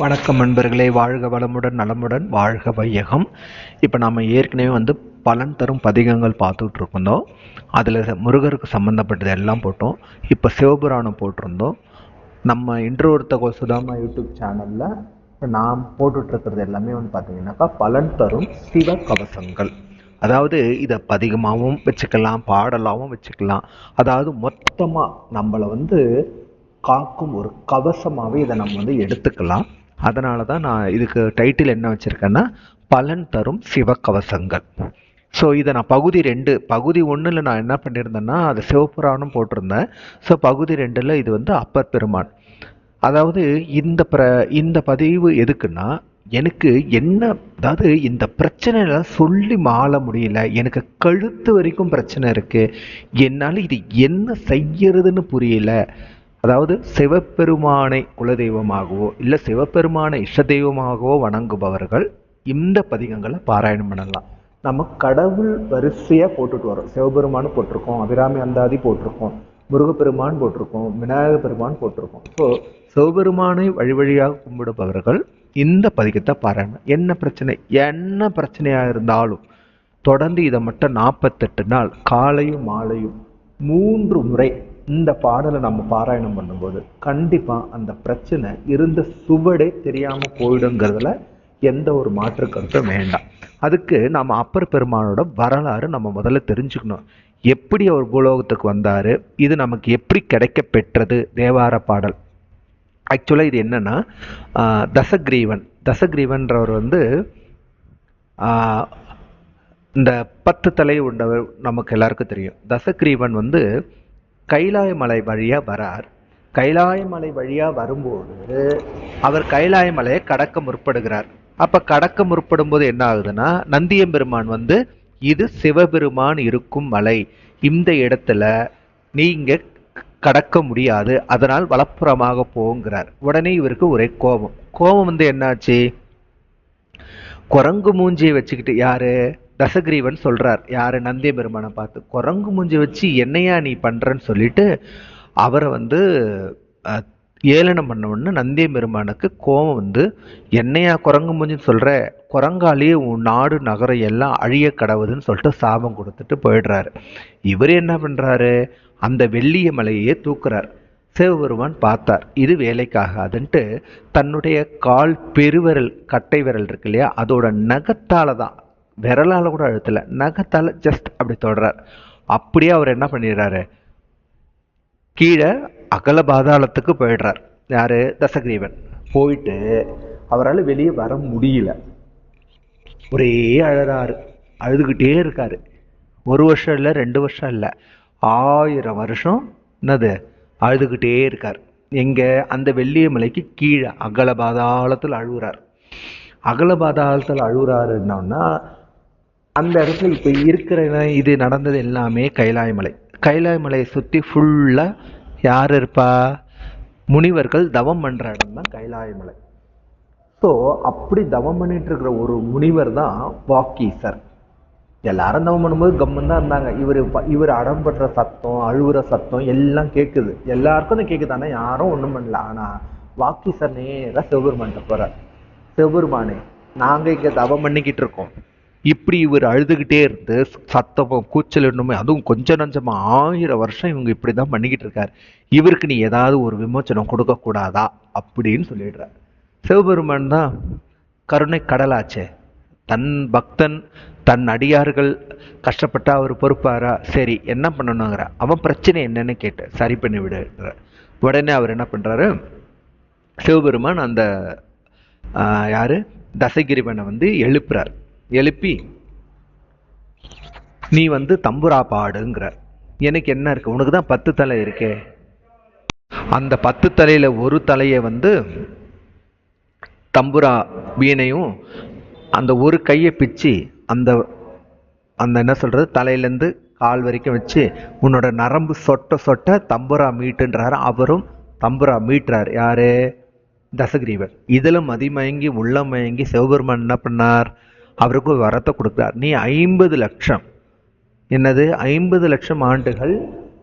வணக்கம் நண்பர்களே. வாழ்க வளமுடன் நலமுடன் வாழ்க வையகம். இப்போ நாம் ஏற்கனவே வந்து பலன் தரும் பதிகங்கள் பார்த்துட்டு இருந்தோம் அதில் முருகருக்கு சம்மந்தப்பட்டது எல்லாம் போட்டோம். இப்போ சிவபுராணம் போட்டிருந்தோம். நம்ம இன்றொருத்த சுதாமா யூடியூப் சேனலில் இப்போ நாம் போட்டுட்ருக்கிறது எல்லாமே வந்து பார்த்தீங்கன்னாக்கா பலன் தரும் சிவ கவசங்கள். அதாவது இதை பதிகமாகவும் வச்சுக்கலாம் பாடலாகவும் வச்சுக்கலாம். அதாவது மொத்தமாக நம்மளை வந்து காக்கும் ஒரு கவசமாகவே இதை நம்ம வந்து எடுத்துக்கலாம். அதனால தான் நான் இதுக்கு டைட்டில் என்ன வச்சுருக்கேன்னா பலன் தரும் சிவக்கவசங்கள் ஸோ இதை நான் பகுதி ரெண்டு பகுதி ஒன்றில் நான் என்ன பண்ணியிருந்தேன்னா அது சிவபுராணம் போட்டிருந்தேன். ஸோ பகுதி ரெண்டில் இது வந்து அப்பர் பெருமான். அதாவது இந்த பிர இந்த பதிவு எதுக்குன்னா எனக்கு என்ன அதாவது இந்த பிரச்சனையில சொல்லி மாள முடியல. எனக்கு கழுத்து வரைக்கும் பிரச்சனை இருக்குது என்னால் இது என்ன செய்யறதுன்னு புரியல. அதாவது சிவபெருமானை குலதெய்வமாகவோ இல்லை சிவபெருமானை இஷ்ட தெய்வமாகவோ வணங்குபவர்கள் இந்த பதிகங்களை பாராயணம் பண்ணலாம். நம்ம கடவுள் வரிசையாக போட்டுட்டு வரோம் சிவபெருமானு போட்டிருக்கோம் அபிராமி அந்தாதி போட்டிருக்கோம் முருகப்பெருமான் போட்டிருக்கோம் விநாயக பெருமான் போட்டிருக்கோம். ஸோ சிவபெருமானை வழி வழியாக கும்பிடுபவர்கள் இந்த பதிகத்தை பாராயணம் என்ன பிரச்சனை? என்ன பிரச்சனையாக இருந்தாலும் தொடர்ந்து இதை மட்டும் நாற்பத்தெட்டு நாள் காலையும் மாலையும் மூன்று முறை இந்த பாடலை நம்ம பாராயணம் பண்ணும்போது கண்டிப்பாக அந்த பிரச்சனை இருந்த சுவடே தெரியாமல் போயிடுங்கிறதுல எந்த ஒரு மாற்று கருத்தும் வேண்டாம். அதுக்கு நம்ம அப்பர் பெருமானோட வரலாறு நம்ம முதல்ல தெரிஞ்சுக்கணும். எப்படி அவர் பூலோகத்துக்கு வந்தார்? இது நமக்கு எப்படி கிடைக்க பெற்றது? தேவார பாடல். ஆக்சுவலாக இது என்னன்னா தசக்ரீவன். தசக்ரீவன்றவர் வந்து இந்த பத்து தலை உண்டவர் நமக்கு எல்லாருக்கும் தெரியும். தசக்ரீவன் வந்து கைலாய மலை வழியாக வரார். கைலாயமலை வழியாக வரும்போது அவர் கைலாயமலையை கடக்க முற்படுகிறார். அப்போ கடக்க முற்படும் போது என்ன ஆகுதுன்னா நந்தியம்பெருமான் வந்து இது சிவபெருமான் இருக்கும் மலை. இந்த இடத்துல நீங்க கடக்க முடியாது. அதனால் வலப்புறமாக போங்கிறார். உடனே இவருக்கு ஒரே கோபம். கோபம் வந்து என்னாச்சு? குரங்கு மூஞ்சியை வச்சுக்கிட்டு யாரு? தசகிரீவன் சொல்றார் யாரு நந்திய பெருமானை பார்த்து குரங்கு மூஞ்சி வச்சு என்னையா நீ பண்றன்னு சொல்லிட்டு அவரை வந்து ஏளனம் பண்ண உடனே நந்திய பெருமானுக்கு கோபம் வந்து என்னையா குரங்கு மூஞ்சின்னு சொல்ற? குரங்காலேயே உன் நாடு நகரம் எல்லாம் அழிய கடவுதுன்னு சொல்லிட்டு சாபம் கொடுத்துட்டு போயிடுறாரு. இவர் என்ன பண்றாரு? அந்த வெள்ளிய மலையே தூக்குறார். சிவபெருமான் பார்த்தார் இது வேலைக்காகாதுன்ட்டு தன்னுடைய கால் பெருவிரல் கட்டை விரல் இருக்கு இல்லையா அதோட நகத்தால தான் விரலால் கூட அழுத்தல. நகத்தால் ஜஸ்ட் அப்படி தொடுறார். அப்படியே அவர் என்ன பண்ணிடுறாரு? கீழே அகல பாதாளத்துக்கு போயிடுறார். யாரு? தசகிரீவன். போயிட்டு அவரால் வெளியே வர முடியல. ஒரே அழறாரு. அழுதுகிட்டே இருக்காரு. ஒரு வருஷம் இல்லை ரெண்டு வருஷம் இல்லை. ஆயிரம் வருஷம் என்னது? அழுதுகிட்டே இருக்கார். எங்க? அந்த வெள்ளிய மலைக்கு கீழே அகல பாதாளத்தில் அழுகுறார். அகல பாதாளத்தில் அழுகுறாருன்னா அந்த இடத்துல இப்போ இருக்கிற இது நடந்தது எல்லாமே கைலாய மலை. கைலாய மலையை சுற்றி ஃபுல்லாக யார் இருப்பா? முனிவர்கள் தவம் பண்ணுற இடம் தான் கைலாய மலை. ஸோ அப்படி தவம் பண்ணிட்டு இருக்கிற ஒரு முனிவர் தான் வாக்கீசர். எல்லாரும் தவம் பண்ணும்போது கம்மன் தான் இருந்தாங்க. இவர் இவர் அடம்படுற சத்தம் அழுகுற சத்தம் எல்லாம் கேட்குது எல்லாருக்கும் தான் கேட்குது ஆனால் யாரும் ஒன்றும் பண்ணல. ஆனால் வாக்கீசர் நேராக சிவபெருமான்கிட்ட போகிறார் சிவபெருமானே நாங்கள் இங்கே தவம் பண்ணிக்கிட்டு இருக்கோம். இப்படி இவர் அழுதுகிட்டே இருந்து சத்தமும் கூச்சல் இன்னுமே அதுவும் கொஞ்சம் நஞ்சமாக ஆயிரம் வருஷம் இவங்க இப்படி தான் பண்ணிக்கிட்டு இருக்கார். இவருக்கு நீ ஏதாவது ஒரு விமோச்சனம் கொடுக்கக்கூடாதா அப்படின்னு சொல்லிடுறார். சிவபெருமான் தான் கருணை கடலாச்சே தன் பக்தன் தன் அடியார்கள் கஷ்டப்பட்டா அவர் பொறுப்பாரா? சரி என்ன பண்ணணுங்கிற அவன் பிரச்சனை என்னன்னு கேட்டு சரி பண்ணி விடுற உடனே அவர் என்ன பண்ணுறாரு சிவபெருமான் அந்த யார்? தசகிரிவனை வந்து எழுப்புறார். எழுப்பி நீ வந்து தம்புரா பாடுங்கிற. எனக்கு என்ன இருக்கு? உனக்கு தான் பத்து தலை இருக்கே. அந்த பத்து தலையில ஒரு தலையை வந்து தம்புரா வீணையும் அந்த ஒரு கையை பிச்சு அந்த அந்த என்ன சொல்றது தலையிலேருந்து கால் வரைக்கும் வச்சு உன்னோட நரம்பு சொட்ட சொட்ட தம்புரா மீட்டுன்றாரு. அவரும் தம்புரா மீட்டுறார். யாரு? தசகிரீவர். இதிலும் மதிமயங்கி உள்ளமயங்கி சிவபெருமான் என்ன பண்ணார்? அவருக்கு ஒரு வரத்தை கொடுக்குறார். நீ ஐம்பது லட்சம். என்னது? ஐம்பது லட்சம் ஆண்டுகள்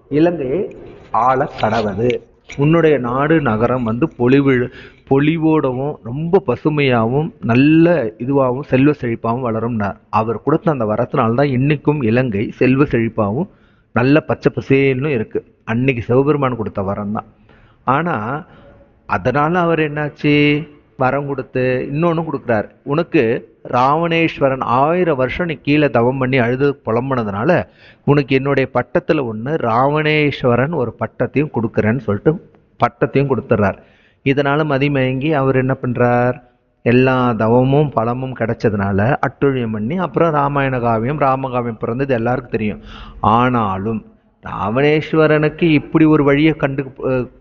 இலங்கையை ஆள கடவது. உன்னுடைய நாடு நகரம் வந்து பொலிவு பொலிவோடவும் ரொம்ப பசுமையாகவும் நல்ல இதுவாகவும் செல்வ செழிப்பாகவும் வளரும்னார். அவர் கொடுத்த அந்த வரத்தினால தான் இன்னைக்கும் இலங்கை செல்வ செழிப்பாகவும் நல்ல பச்சை பசேல்னு இருக்குது அன்னைக்கு சிவபெருமான் கொடுத்த வரம் தான் ஆனால் அதனால் அவர் என்னாச்சு? வரம் கொடுத்து இன்னொன்று கொடுக்குறாரு. உனக்கு ராவணேஸ்வரன் ஆயிரம் வருஷம் நீ கீழே தவம் பண்ணி அழுது புலம்புனதுனால உனக்கு என்னுடைய பட்டத்தில் ஒன்று ராவணேஸ்வரன் ஒரு பட்டத்தையும் கொடுக்குறேன்னு சொல்லிட்டு பட்டத்தையும் கொடுத்துட்றார் இதனால் மதிமயங்கி அவர் என்ன பண்ணுறார் எல்லா தவமும் பலமும் கிடைச்சதுனால அட்டுழியம் பண்ணி அப்புறம் ராமாயண காவியம் ராமகாவியம் பிறந்தது எல்லாருக்கும் தெரியும். ஆனாலும் ராவணேஸ்வரனுக்கு இப்படி ஒரு வழியை கண்டு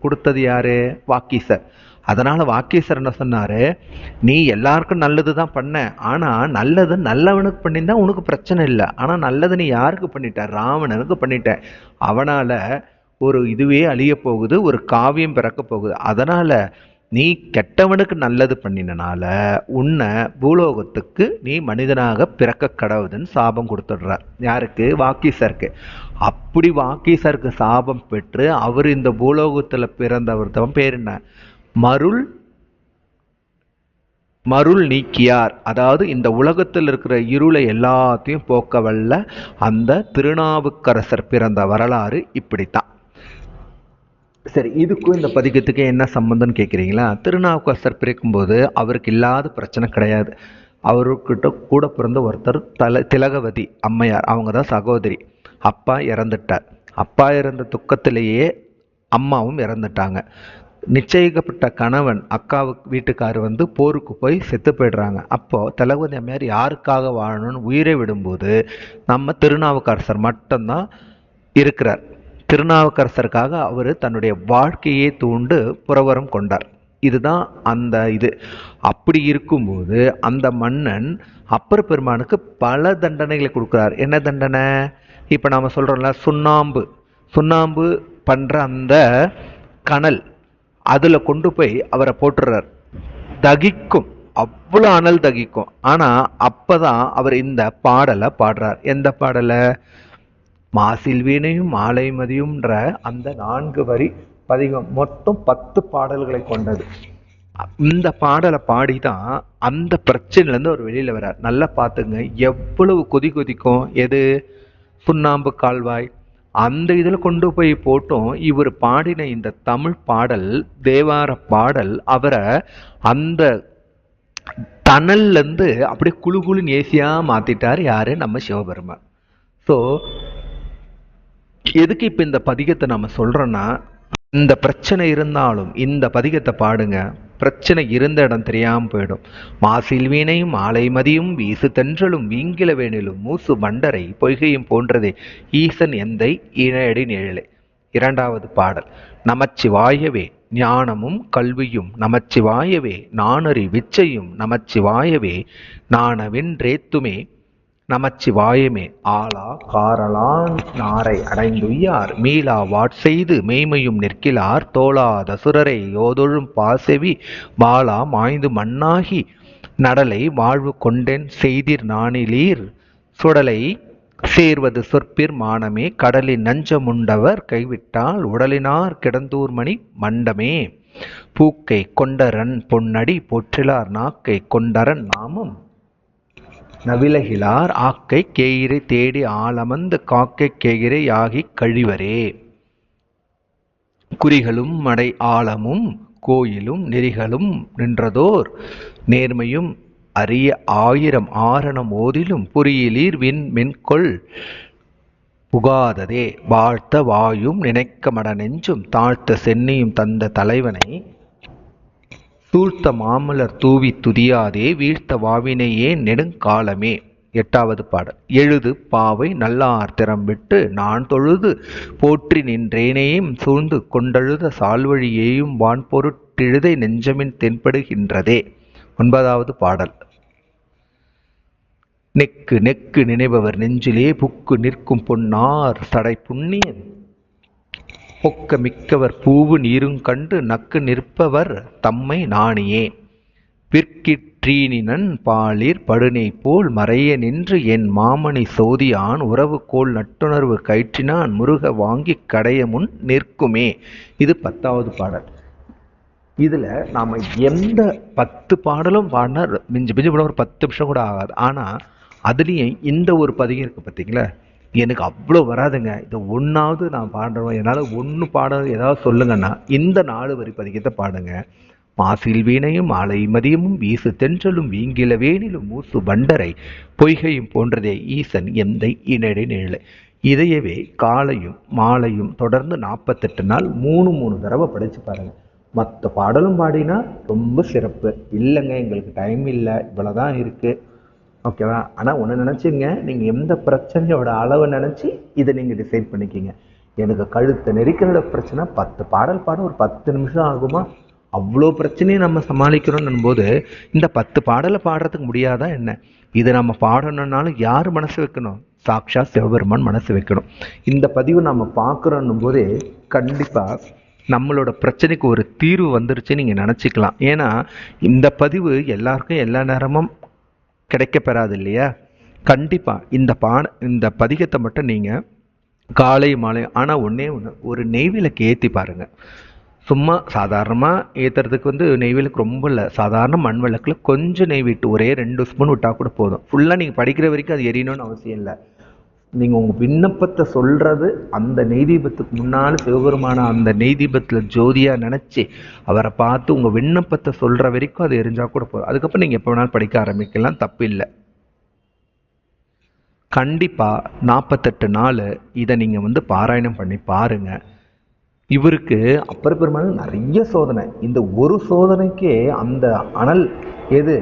கொடுத்தது யாரு? வாக்கீசர். அதனால வாக்கீசரனை என்ன சொன்னாரு நீ எல்லாருக்கும் நல்லது தான் பண்ண. ஆனா நல்லது நல்லவனுக்கு பண்ணியிருந்தா உனக்கு பிரச்சனை இல்லை. ஆனா நல்லது நீ யாருக்கு பண்ணிட்ட? ராவணனுக்கு பண்ணிட்ட. அவனால ஒரு இதுவே அழிய போகுது ஒரு காவியம் பிறக்க போகுது. அதனால நீ கெட்டவனுக்கு நல்லது பண்ணினனால உன்னை பூலோகத்துக்கு நீ மனிதனாக பிறக்க கடவுதுன்னு சாபம் கொடுத்துடுறார் யாருக்கு? வாக்கீசருக்கு. அப்படி வாக்கீசருக்கு சாபம் பெற்று அவர் இந்த பூலோகத்தில் பிறந்தவர் தான் பேர் என்ன? மருள் மருள் நீக்கியார். அதாவது இந்த உலகத்தில் இருக்கிற இருளை எல்லாத்தையும் போக்க வல்ல அந்த திருநாவுக்கரசர் பிறந்த வரலாறு இப்படித்தான். சரி இதுக்கும் இந்த பதிகத்துக்கு என்ன சம்பந்தம்னு கேட்குறீங்களா திருநாவுக்கரசர் பிறக்கும்போது அவருக்கு இல்லாத பிரச்சனை கிடையாது. அவர்கிட்ட கூட பிறந்த ஒருத்தர் தல திலகவதி அம்மையார் அவங்க தான் சகோதரி. அப்பா இறந்துட்டார். அப்பா இறந்த துக்கத்திலேயே அம்மாவும் இறந்துட்டாங்க. நிச்சயிக்கப்பட்ட கணவன் அக்காவுக்கு வீட்டுக்கார் வந்து போருக்கு போய் செத்து போயிடுறாங்க. அப்போ தளபதி அம்மையார் யாருக்காக வாழணும்னு உயிரை விடும்போது நம்ம திருநாவுக்கரசர் மட்டும்தான் இருக்கிறார். திருநாவுக்கரசருக்காக அவர் தன்னுடைய வாழ்க்கையை தூண்டு புறவரம் கொண்டார். இதுதான் அந்த இது. அப்படி இருக்கும்போது அந்த மன்னன் அப்பர் பெருமானுக்கு பல தண்டனைகளை கொடுக்குறார். என்ன தண்டனை? இப்போ நாம் சொல்கிறோம்ல சுண்ணாம்பு. சுண்ணாம்பு பண்ணுற அந்த கனல். அதில் கொண்டு போய் அவரை போட்டுறார் தகிக்கும். அவ்வளோ அனல் தகிக்கும். ஆனால் அப்போ தான் அவர் இந்த பாடலை பாடுறார். எந்த பாடலை? மாசில் வீணையும் மாலை மதியும்ன்ற அந்த நான்கு வரி பதிகம். மொத்தம் பத்து பாடல்களை கொண்டது. இந்த பாடலை பாடி தான் அந்த பிரச்சனையிலேருந்து அவர் வெளியில் வர்றார். நல்லா பார்த்துங்க எவ்வளவு கொதி கொதிக்கும். எது? சுண்ணாம்பு கால்வாய் அந்த இதில் கொண்டு போய் போட்டும் இவர் பாடின இந்த தமிழ் பாடல் தேவார பாடல் அவரை அந்த தனல்லேருந்து அப்படியே குளு குளுன்னு ஏசியாக மாற்றிட்டார் யாரு? நம்ம சிவபெருமான். ஸோ எதுக்கு இப்போ இந்த பதிகத்தை நம்ம சொல்கிறோன்னா இந்த பிரச்சனை இருந்தாலும் இந்த பதிகத்தை பாடுங்க. பிரச்சனை இருந்த இடம் தெரியாமல் போயிடும். மாசில் வீணையும் மாலை மதியும் வீசு தென்றலும் வீங்கில வேணிலும் மூசு மண்டரை பொய்கையும் போன்றதே ஈசன் எந்தை இணையடி நிழலே இரண்டாவது பாடல். நமச்சிவாயவே ஞானமும் கல்வியும் நமச்சிவாயவே நானறி விச்சையும் நமச்சிவாயவே நாணவென்றேத்துமே நமச்சிவாயமே ஆலா காரலான் நாரை அடைந்துய்யார். மீளா வாட்செய்து மெய்மையும் நிற்கிலார். தோளா தசுரரை யோதொழும் பாசெவி. மாலா மாய்ந்து மண்ணாகி நடலை வாழ்வு கொண்டேன் செய்திர் நாணிலீர். சுடலை சேர்வது சொற்பிர் மானமே. கடலின் நஞ்சமுண்டவர் கைவிட்டால் உடலினார் கிடந்தூர்மணி மண்டமே. பூக்கை கொண்டரன் பொன்னடி போற்றிலார். நாக்கை கொண்டரன் நாமம். நவிலகிலார் ஆக்கை கேயிரை தேடி ஆலமந்து காக்கை கேயிரை யாகிக் கழிவரே. குறிகளும் மடை ஆழமும் கோயிலும் நெறிகளும் நின்றதோர் நேர்மையும் அரிய ஆயிரம் ஆரணம் ஓதிலும் புரியலீர் விண் மென்கொள் புகாததே. வாழ்த்த வாயும் நினைக்க மட நெஞ்சும் தாழ்த்த சென்னியும் தந்த தலைவனை சூழ்த்த மாமலர் தூவி துதியாதே வீழ்த்த வாவினையே நெடுங்காலமே. எட்டாவது பாடல். எழுது பாவை நல்லார் திறம் விட்டு நான் தொழுது போற்றி நின்றேனேயும் சூழ்ந்து கொண்டழுத சால்வழியேயும் வான் பொருட்டெழுதை நெஞ்சமின் தென்படுகின்றதே. ஒன்பதாவது பாடல். நெக்கு நெக்கு நினைபவர் நெஞ்சிலே புக்கு நிற்கும் பொன்னார் சடை புண்ணியன் பொக்க மிக்கவர் பூவு நீருங் கண்டு நக்கு நிற்பவர் தம்மை நாணியே. பிற்கிட் பாலிர் படுனை போல் மறைய நின்று என் மாமணி சோதியான் உறவு கோல் நட்டுணர்வு கயிற்றினான் முருக வாங்கி கடைய முன் நிற்குமே. இது பத்தாவது பாடல். இதில் நாம் எந்த பத்து பாடலும் பாடினா மிஞ்சி மிஞ்சி போன ஒரு பத்து நிமிஷம் கூட ஆகாது. ஆனால் அதுலேயும் இந்த ஒரு பதிகம் இருக்குது பார்த்தீங்களா எனக்கு அவ்வளோ வராதுங்க. இது ஒன்றாவது நான் பாடுறேன். என்னால் ஒன்று பாட ஏதாவது சொல்லுங்கன்னா இந்த நாலு வரி பதிகத்தை பாடுங்க. மாசில் வீணையும் மாலை மதியமும் வீசு தென்றலும் வீங்கில வேணிலும் மூசு வண்டரை பொய்கையும் போன்றதே ஈசன் எந்தை இனடை நிழலை. இதையவே காலையும் மாலையும் தொடர்ந்து நாற்பத்தெட்டு நாள் மூணு மூணு தடவை படித்து பாருங்கள் மற்ற பாடலும் பாடினா ரொம்ப சிறப்பு. இல்லைங்க எங்களுக்கு டைம் இல்லை. இவ்வளோதான் இருக்குது ஓகேவா ஆனால் ஒன்று நினச்சிங்க நீங்கள் எந்த பிரச்சனையோட அளவை நினச்சி இதை நீங்கள் டிசைட் பண்ணிக்கிங்க. எனக்கு கழுத்தை நெரிக்கிற பிரச்சனை பத்து பாடல் பாட ஒரு பத்து நிமிஷம் ஆகுமா? அவ்வளோ பிரச்சனையை நம்ம சமாளிக்கிறோம் போது இந்த பத்து பாடலை பாடுறதுக்கு முடியாதா என்ன? இதை நம்ம பாடணுன்னாலும் யார் மனசு வைக்கணும்? சாக்ஷா சிவபெருமான் மனசு வைக்கணும். இந்த பதிவு நம்ம பார்க்குறோன்னும் போதே கண்டிப்பாக நம்மளோட பிரச்சனைக்கு ஒரு தீர்வு வந்துருச்சு நீங்கள் நினச்சிக்கலாம். ஏன்னா இந்த பதிவு எல்லாருக்கும் எல்லா நேரமும் கிடைக்கப்பெறாது இல்லையா கண்டிப்பாக இந்த பாட இந்த பதிகத்தை மட்டும் நீங்கள் காலை மாலை ஆனால் ஒன்றே ஒன்று ஒரு நெய்விளக்கு ஏற்றி பாருங்கள் சும்மா சாதாரணமாக ஏற்றுறதுக்கு வந்து நெய் விளக்கு ரொம்ப இல்லை. சாதாரண மண் விளக்கில் கொஞ்சம் நெய் விட்டு ஒரே ரெண்டு ஸ்பூன் விட்டால் கூட போதும். ஃபுல்லாக நீங்கள் படிக்கிற வரைக்கும் அது எரியணும்னு அவசியம் இல்லை. நீங்கள் உங்கள் விண்ணப்பத்தை சொல்கிறது அந்த நெய்தீபத்துக்கு முன்னால் சிவபெருமான அந்த நெய்தீபத்தில் ஜோதியாக நினச்சி அவரை பார்த்து உங்கள் விண்ணப்பத்தை சொல்கிற வரைக்கும் அது எரிஞ்சால் கூட போதும். அதுக்கப்புறம் நீங்கள் எப்போ வேணாலும் படிக்க ஆரம்பிக்கலாம். தப்பு இல்லை. கண்டிப்பாக நாற்பத்தெட்டு நாள் இதை நீங்கள் வந்து பாராயணம் பண்ணி பாருங்கள் இவருக்கு அப்பர் பெருமாள் நிறைய சோதனை. இந்த ஒரு சோதனைக்கே அந்த அனல் எது?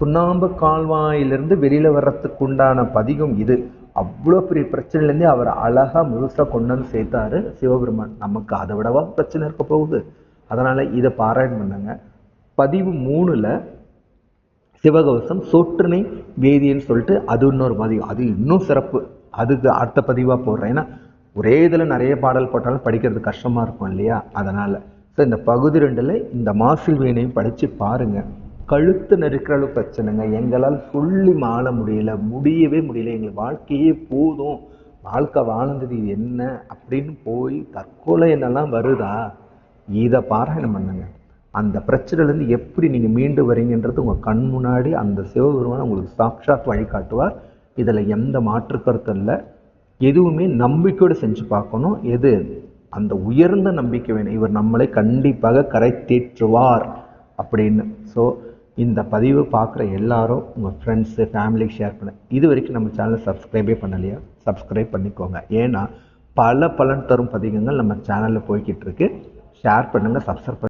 சுண்ணாம்பு கால்வாயிலிருந்து வெளியில் வர்றதுக்கு உண்டான பதிகம் இது. அவ்வளோ பெரிய பிரச்சனையிலேருந்தே அவர் அழகாக முழுசாக கொண்டு வந்து சேர்த்தாரு. சிவபெருமான் நமக்கு அதை விடவா பிரச்சனை இருக்க போகுது? அதனால் இதை பாராயணம் பண்ணுங்க. பதிவு மூணில் சிவகவசம் சொற்றுனை வேதியன்னு சொல்லிட்டு அது இன்னொரு பதிவு. அது இன்னும் சிறப்பு. அதுக்கு அடுத்த பதிவாக போடுறேன். ஏன்னா ஒரே இதில் நிறைய பாடல் போட்டாலும் படிக்கிறது கஷ்டமாக இருக்கும் இல்லையா? அதனால். ஸோ இந்த பகுதி ரெண்டில் இந்த மாசில் வீணையும் படித்து பாருங்கள் கழுத்து நெருக்கிற அளவு பிரச்சனைங்க எங்களால் சொல்லி மாள முடியல முடியவே முடியல. எங்களுக்கு வாழ்க்கையே போதும். வாழ்க்கை வாழ்ந்தது இது என்ன அப்படின்னு போய் தற்கொலை என்னெல்லாம் வருதா? இதை பாராயணம் பண்ணுங்க. அந்த பிரச்சனையிலேருந்து எப்படி நீங்கள் மீண்டு வரீங்கன்றது உங்கள் கண் முன்னாடி அந்த சிவபெருமான் உங்களுக்கு சாக்ஷாத் வழிகாட்டுவார். இதில் எந்த மாற்று கருத்தும் இல்லை. எதுவுமே நம்பிக்கையோடு செஞ்சு பார்க்கணும். எது? அந்த உயர்ந்த நம்பிக்கை வேணும். இவர் நம்மளை கண்டிப்பாக கரை தேற்றுவார் அப்படின்னு. ஸோ இந்த பதிவு பார்க்குற எல்லாரும் உங்கள் ஃப்ரெண்ட்ஸு ஃபேமிலிக்கு ஷேர் பண்ண. இது வரைக்கும் நம்ம சேனலை சப்ஸ்கிரைபே பண்ணலையா? சப்ஸ்கிரைப் பண்ணிக்கோங்க. ஏன்னா பல பலன் தரும் பதிகங்கள் நம்ம சேனலில் போய்கிட்டு இருக்கு. ஷேர் பண்ணுங்கள் சப்ஸ்கிரைப்